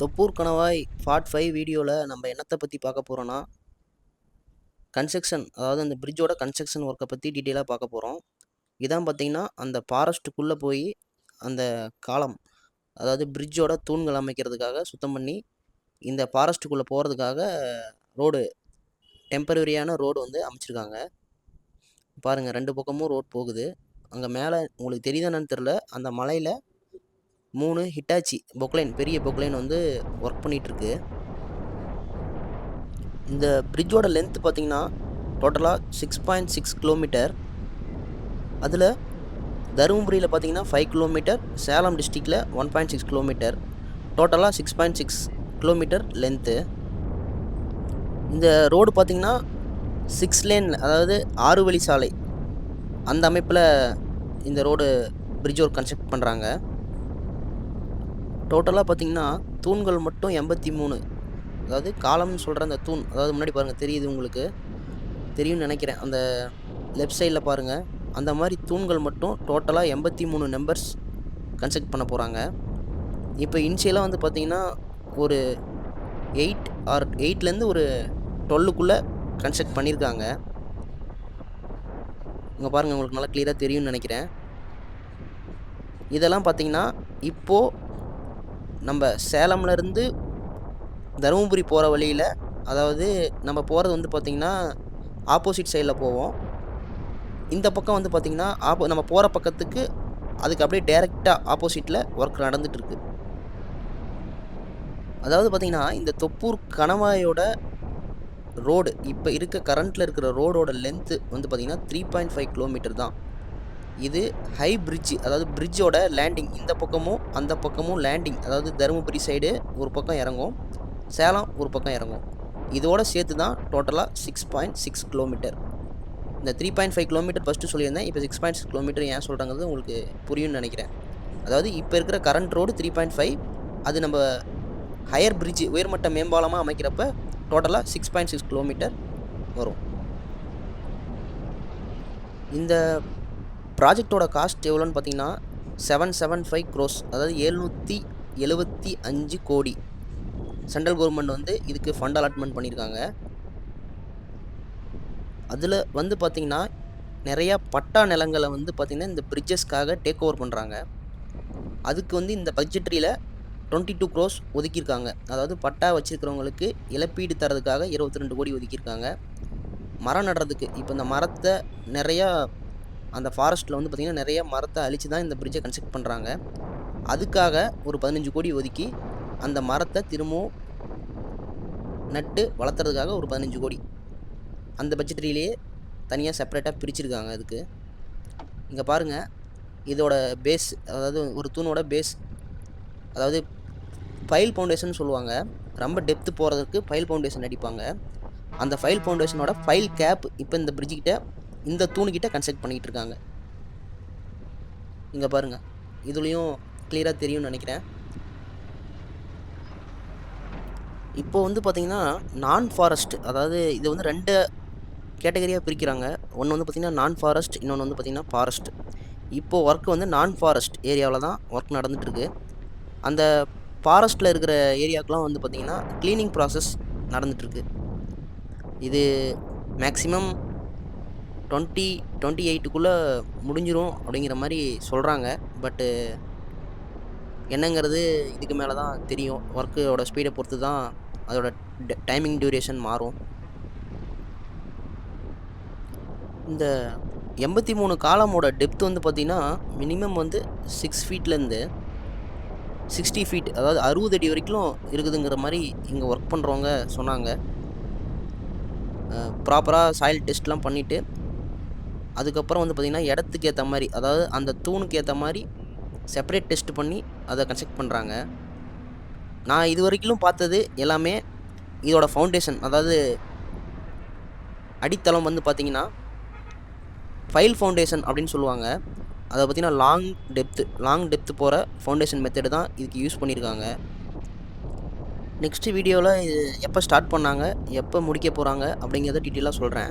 தொப்பூர் கணவாய் part five வீடியோவில் நம்ம என்னத்தை பற்றி பார்க்க போகிறோன்னா கன்ஸ்ட்ரக்ஷன் அதாவது அந்த பிரிட்ஜோட கன்ஸ்ட்ரக்ஷன் ஒர்க்கை பற்றி டீட்டெயிலாக பார்க்க போகிறோம் இதான் பார்த்தீங்கன்னா அந்த ஃபாரஸ்ட்டுக்குள்ளே போய் அந்த காலம் அதாவது பிரிட்ஜோட தூண்கள் அமைக்கிறதுக்காக சுத்தம் பண்ணி இந்த ஃபாரஸ்ட்டுக்குள்ளே போகிறதுக்காக ரோடு டெம்பரரியான ரோடு வந்து அமைச்சிருக்காங்க. பாருங்கள் ரெண்டு பக்கமும் ரோட் போகுது. அங்கே மேலே உங்களுக்கு தெரியுதானு தெரில அந்த மலையில் மூணு ஹிட்டாச்சி பொக்லைன் பெரிய பொக்லைன் வந்து ஒர்க் பண்ணிகிட்ருக்கு இந்த பிரிட்ஜோட லென்த் பார்த்தீங்கன்னா டோட்டலாக சிக்ஸ் பாயிண்ட் சிக்ஸ் கிலோமீட்டர் அதில் தருமபுரியில் பார்த்திங்கன்னா ஃபைவ் கிலோமீட்டர் சேலம் டிஸ்ட்ரிக்டில் ஒன் பாயிண்ட் சிக்ஸ் கிலோமீட்டர் டோட்டலாக six point six kilometre length இந்த ரோடு பார்த்தீங்கன்னா சிக்ஸ் லேன் அதாவது ஆறு வழி சாலை. அந்த அமைப்பில் இந்த ரோடு பிரிட்ஜ் ஒர்க் கன்ஸ்ட்ரக்ட் பண்ணுறாங்க டோட்டலாக பார்த்தீங்கன்னா தூண்கள் மட்டும் எண்பத்தி மூணு. அதாவது காலம்னு சொல்கிற அந்த தூண் அதாவது முன்னாடி பாருங்கள் தெரியுது உங்களுக்கு? தெரியும்னு நினைக்கிறேன். அந்த லெஃப்ட் சைடில் பாருங்கள் அந்த மாதிரி தூண்கள் மட்டும் டோட்டலாக எண்பத்தி மூணு நம்பர்ஸ் கன்ஸ்ட்ரக்ட் பண்ண போகிறாங்க இப்போ இனிஷியலாக வந்து பார்த்தீங்கன்னா ஒரு எயிட் ஆர் எயிட்லேருந்து ஒரு டுவெல்லுக்குள்ளே கன்ஸ்ட்ரக்ட் பண்ணியிருக்காங்க. இங்கே பாருங்கள் உங்களுக்கு நல்லா கிளியராக தெரியும்னு நினைக்கிறேன். இதெல்லாம் பார்த்தீங்கன்னா இப்போது நம்ம சேலம்லேருந்து தருமபுரி போகிற வழியில் அதாவது நம்ம போகிறது வந்து பார்த்திங்கன்னா ஆப்போசிட் சைடில் போவோம். இந்த பக்கம் வந்து பார்த்திங்கன்னா ஆப்போ நம்ம போகிற பக்கத்துக்கு அதுக்கு அப்படியே டேரெக்டாக ஆப்போசிட்டில் ஒர்க் நடந்துகிட்ருக்கு அதாவது பார்த்திங்கன்னா இந்த தொப்பூர் கணவாயோட ரோடு இப்போ இருக்க கரண்ட்டில் இருக்கிற ரோடோட லென்த்து வந்து பார்த்திங்கன்னா த்ரீ பாயிண்ட் ஃபைவ் கிலோமீட்டர் தான். இது ஹை பிரிட்ஜ் அதாவது பிரிட்ஜோட லேண்டிங் இந்த பக்கமும் அந்த பக்கமும் லேண்டிங் அதாவது தருமபுரி சைடு ஒரு பக்கம் இறங்கும் சேலம் ஒரு பக்கம் இறங்கும். இதோட சேர்த்து தான் டோட்டலாக சிக்ஸ் பாயிண்ட் சிக்ஸ் கிலோமீட்டர் இந்த three point five kilometre first சொல்லியிருந்தேன். இப்போ சிக்ஸ் பாயிண்ட் சிக்ஸ் கிலோமீட்டர் ஏன் சொல்கிறாங்கிறது உங்களுக்கு புரியும்னு நினைக்கிறேன். அதாவது இப்போ இருக்கிற current road three point five அது நம்ம ஹையர் பிரிட்ஜ் உயர்மட்ட மேம்பாலமாக அமைக்கிறப்ப டோட்டலாக சிக்ஸ் பாயிண்ட் சிக்ஸ் கிலோமீட்டர் வரும். இந்த ப்ராஜெக்டோட காஸ்ட் எவ்வளோன்னு பார்த்தீங்கன்னா செவன் செவன் ஃபைவ் க்ரோஸ் அதாவது எழுநூற்றி எழுபத்தி அஞ்சு கோடி. சென்ட்ரல் கவர்மெண்ட் வந்து இதுக்கு ஃபண்ட் அலாட்மெண்ட் பண்ணியிருக்காங்க. அதில் வந்து பார்த்திங்கன்னா நிறையா பட்டா நிலங்களை வந்து பார்த்திங்கன்னா இந்த பிரிட்ஜஸ்க்காக டேக் ஓவர் பண்ணுறாங்க அதுக்கு வந்து இந்த பட்ஜெட்ரியில் டுவெண்ட்டி டூ க்ரோஸ் ஒதுக்கியிருக்காங்க. அதாவது பட்டா வச்சுருக்கிறவங்களுக்கு இழப்பீடு தரதுக்காக இருபத்தி ரெண்டு கோடி ஒதுக்கியிருக்காங்க. மரம் நடுறதுக்கு இப்போ இந்த மரத்தை நிறையா அந்த ஃபாரஸ்ட்டில் வந்து பார்த்திங்கன்னா நிறைய மரத்தை அழித்து தான் இந்த பிரிட்ஜை கன்ஸ்ட்ரக்ட் பண்ணுறாங்க அதுக்காக ஒரு பதினஞ்சு கோடி ஒதுக்கி அந்த மரத்தை திரும்பவும் நட்டு வளர்த்துறதுக்காக ஒரு பதினஞ்சு கோடி. அந்த பட்ஜெட்ரியிலேயே தனியாக செப்பரேட்டாக பிரிச்சிருக்காங்க அதுக்கு. இங்கே பாருங்கள் இதோட பேஸ் அதாவது ஒரு தூணோட பேஸ் அதாவது ஃபைல் ஃபவுண்டேஷன் சொல்லுவாங்க. ரொம்ப டெப்த்து போகிறதுக்கு ஃபைல் ஃபவுண்டேஷன் அடிப்பாங்க. அந்த ஃபைல் ஃபவுண்டேஷனோட ஃபைல் கேப் இப்போ இந்த பிரிட்ஜுக்கிட்ட இந்த தூணுக்கிட்ட கன்ஸ்ட்ரக்ட் பண்ணிகிட்டு இருக்காங்க இங்கே பாருங்கள் இதுலேயும் கிளியராக தெரியும்னு நினைக்கிறேன். இப்போ வந்து பார்த்திங்கன்னா நான் ஃபாரஸ்ட் அதாவது இது வந்து ரெண்டு கேட்டகரியாக பிரிக்கிறாங்க. ஒன்று வந்து பார்த்திங்கன்னா நான் ஃபாரஸ்ட் இன்னொன்று வந்து பார்த்திங்கன்னா ஃபாரஸ்ட் இப்போது ஒர்க் வந்து நான் ஃபாரஸ்ட் ஏரியாவில் தான் ஒர்க் நடந்துகிட்ருக்கு அந்த ஃபாரஸ்ட்டில் இருக்கிற ஏரியாவுக்குலாம் வந்து பார்த்திங்கன்னா க்ளீனிங் ப்ராசஸ் நடந்துகிட்ருக்கு இது மேக்ஸிமம் டுவெண்ட்டி டுவெண்ட்டி எயிட்டுக்குள்ளே முடிஞ்சிரும் அப்படிங்கிற மாதிரி சொல்கிறாங்க பட்டு என்னங்கிறது இதுக்கு மேலே தான் தெரியும். ஒர்க்கோட ஸ்பீடை பொறுத்து தான் அதோட டைமிங் டியூரேஷன் மாறும். இந்த எண்பத்தி மூணு காலமோட டெப்த் வந்து பார்த்திங்கன்னா மினிமம் வந்து சிக்ஸ் ஃபீட்லேருந்து சிக்ஸ்டி ஃபீட் அதாவது அறுபது அடி வரைக்கும் இருக்குதுங்கிற மாதிரி இங்கே ஒர்க் பண்ணுறவங்க சொன்னாங்க. ப்ராப்பராக சாயில் டெஸ்ட்லாம் பண்ணிவிட்டு அதுக்கப்புறம் வந்து பார்த்திங்கன்னா இடத்துக்கு ஏற்ற மாதிரி அதாவது அந்த தூணுக்கு ஏற்ற மாதிரி செப்பரேட் டெஸ்ட் பண்ணி அதை கன்ஸ்ட்ரக்ட் பண்ணுறாங்க நான் இது வரைக்கும் பார்த்தது எல்லாமே இதோட ஃபவுண்டேஷன் அதாவது அடித்தளம் வந்து பார்த்திங்கன்னா ஃபைல் ஃபவுண்டேஷன் அப்படின்னு சொல்லுவாங்க. அதை பார்த்திங்கன்னா லாங் டெப்த்து லாங் டெப்த்து போகிற ஃபவுண்டேஷன் மெத்தடு தான் இதுக்கு யூஸ் பண்ணியிருக்காங்க. நெக்ஸ்ட்டு வீடியோவில் இது எப்போ ஸ்டார்ட் பண்ணாங்க எப்போ முடிக்க போகிறாங்க அப்படிங்கிறத டீட்டெயிலாக சொல்கிறேன்